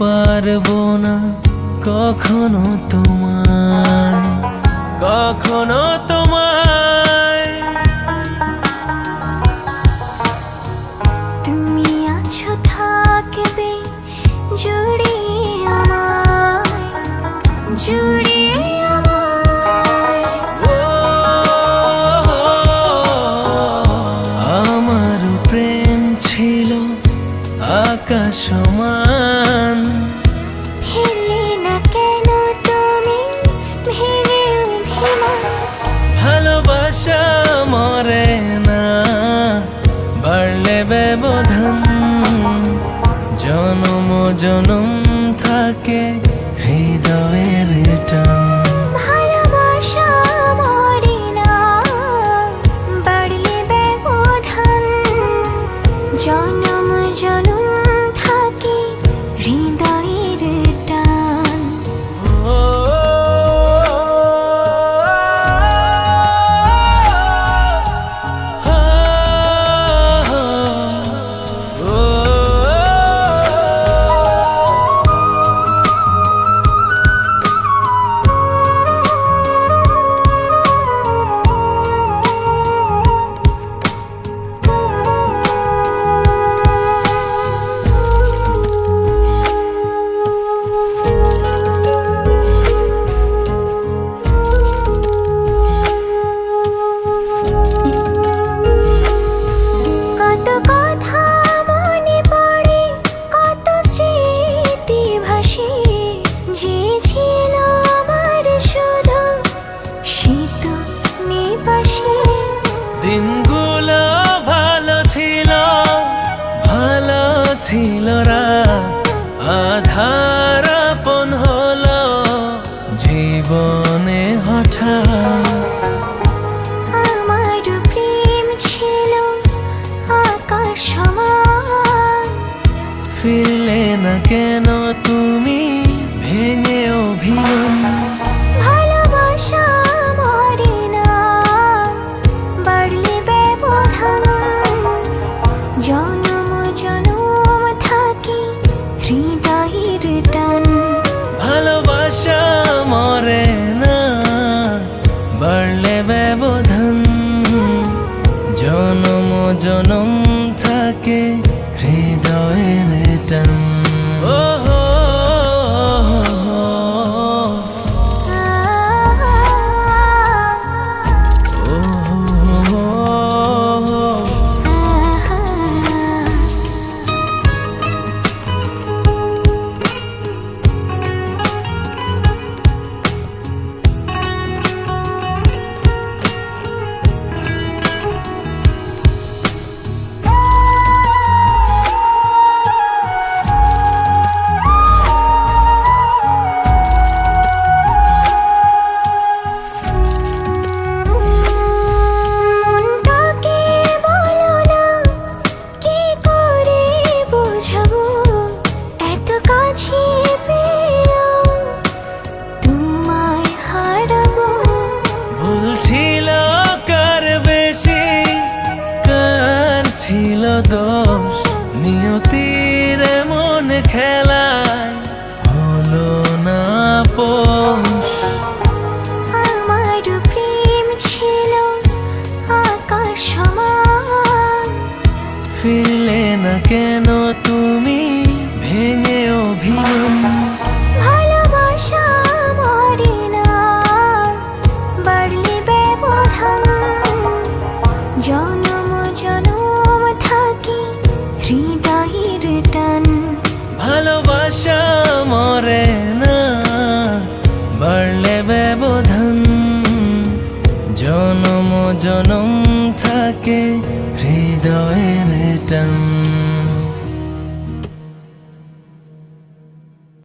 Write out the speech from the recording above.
পারব না কখনো তোমায় কখনো তোমায়। তুমি আছো থাকবে জুড়িয়ে আমায় জুড়িয়ে আমায়। আমার প্রেম ছিল আকাশ ভালোবাসা মরে না বাড়লে ব্যবধান। জনম জনম থাকে হৃদয়ের টান। ভালোবাসা জীবনে হঠাৎ আমার প্রেম ছিল আকাশ ফিরলে না কেন তুমি ভেঙে অভিমান? হৃদয়ের টান নিয়তির মন খেলায় হলো না পোষ। আমার প্রেম ছিল আকাশ সমান। ফিরলে না কেন তুমি ভেঙে ভালোবাসা মরে না। জনম জনম থাকে হৃদয়ের টান।